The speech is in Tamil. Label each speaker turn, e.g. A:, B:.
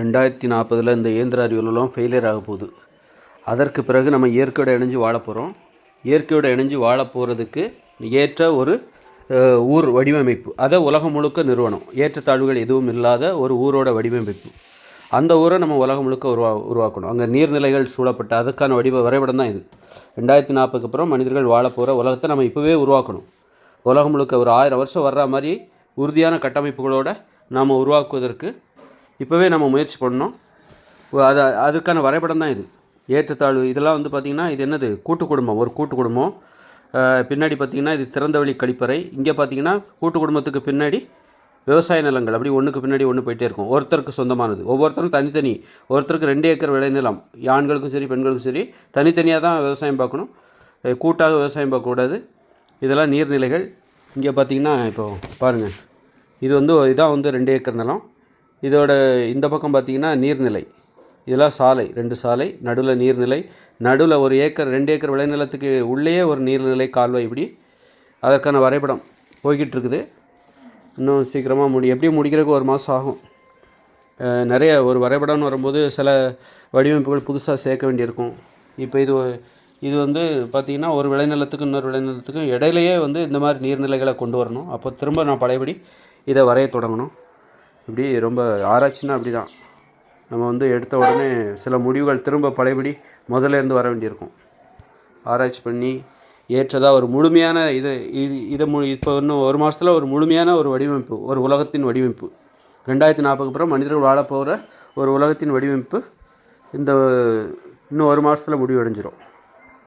A: ரெண்டாயிரத்தி நாற்பதில் இந்த இயந்திர அறிவியலெல்லாம் ஃபெயிலியர் ஆக போகுது. அதற்கு பிறகு நம்ம இயற்கையோட இணைஞ்சு வாழ போகிறோம் இயற்கையோட இணைஞ்சு வாழ போகிறதுக்கு ஏற்ற ஒரு ஊர் வடிவமைப்பு. அதை உலகம் முழுக்க நிறுவனம். ஏற்றத்தாழ்வுகள் எதுவும் இல்லாத ஒரு ஊரோட வடிவமைப்பு. அந்த ஊரை நம்ம உலகம் முழுக்க உருவா உருவாக்கணும். அங்கே நீர்நிலைகள் சூழப்பட்ட அதுக்கான வடிவ வரைபடம் தான் இது. ரெண்டாயிரத்தி நாற்பதுக்கு அப்புறம் மனிதர்கள் வாழ போகிற உலகத்தை நம்ம இப்போவே உருவாக்கணும். உலகம் முழுக்க ஒரு ஆயிரம் வருஷம் வர்ற மாதிரி உறுதியான கட்டமைப்புகளோடு நாம் உருவாக்குவதற்கு இப்போவே நம்ம முயற்சி பண்ணோம் அது அதுக்கான வரைபடம் தான் இது. ஏற்றத்தாழ்வு இதெல்லாம் வந்து பார்த்திங்கன்னா இது என்னது? கூட்டு குடும்பம் ஒரு கூட்டு குடும்பம் பின்னாடி பார்த்திங்கன்னா இது திறந்தவெளி கழிப்பறை. இங்கே பார்த்திங்கன்னா கூட்டு குடும்பத்துக்கு பின்னாடி விவசாய நிலங்கள். அப்படி ஒன்றுக்கு பின்னாடி ஒன்று போயிட்டே இருக்கும். ஒருத்தருக்கு சொந்தமானது. ஒவ்வொருத்தரும் தனித்தனி. ஒருத்தருக்கு ரெண்டு ஏக்கர் விளைநிலம் ஆண்களுக்கும் சரி பெண்களுக்கும் சரி தனித்தனியாக தான் விவசாயம் பார்க்கணும். கூட்டாக விவசாயம் பார்க்கக்கூடாது இதெல்லாம் நீர்நிலைகள். இங்கே பார்த்தீங்கன்னா இப்போது பாருங்கள் இது வந்து இதான் வந்து ரெண்டு ஏக்கர் நிலம். இதோட இந்த பக்கம் பார்த்திங்கன்னா நீர்நிலை. இதெல்லாம் சாலை ரெண்டு சாலை நடுவில் நீர்நிலை. நடுவில் ஒரு ஏக்கர் ரெண்டு ஏக்கர் விளைநிலத்துக்கு உள்ளேயே ஒரு நீர்நிலை கால்வாய் இப்படி. அதற்கான வரைபடம் போய்கிட்டு இருக்குது இன்னும் சீக்கிரமாக முடி எப்படி முடிக்கிறதுக்கு ஒரு மாதம் ஆகும். நிறைய ஒரு வரைபடம்னு வரும்போது சில வடிவமைப்புகள் புதுசாக சேர்க்க வேண்டியிருக்கும். இப்போ இது இது வந்து பார்த்திங்கன்னா ஒரு விளைநிலத்துக்கும் இன்னொரு விளைநிலத்துக்கும் இடையிலையே வந்து இந்த மாதிரி நீர்நிலைகளை கொண்டு வரணும். அப்போ திரும்ப நான் பழையபடி இதை வரைய தொடங்கணும். இப்படி ரொம்ப ஆராய்ச்சின்னா அப்படி தான் நம்ம வந்து எடுத்த உடனே சில முடிவுகள் திரும்ப பழையபடி முதல்ல இருந்து வர வேண்டியிருக்கும். ஆராய்ச்சி பண்ணி ஏற்றதாக ஒரு முழுமையான இது இது இதை மு இப்போ இன்னும் ஒரு மாதத்தில் ஒரு முழுமையான ஒரு வடிவமைப்பு ஒரு உலகத்தின் வடிவமைப்பு. ரெண்டாயிரத்தி நாற்பதுக்கு அப்புறம் மனிதர்கள் வாழப்போகிற ஒரு உலகத்தின் வடிவமைப்பு இந்த இன்னும் ஒரு மாதத்தில் முடிவடைஞ்சிரும்.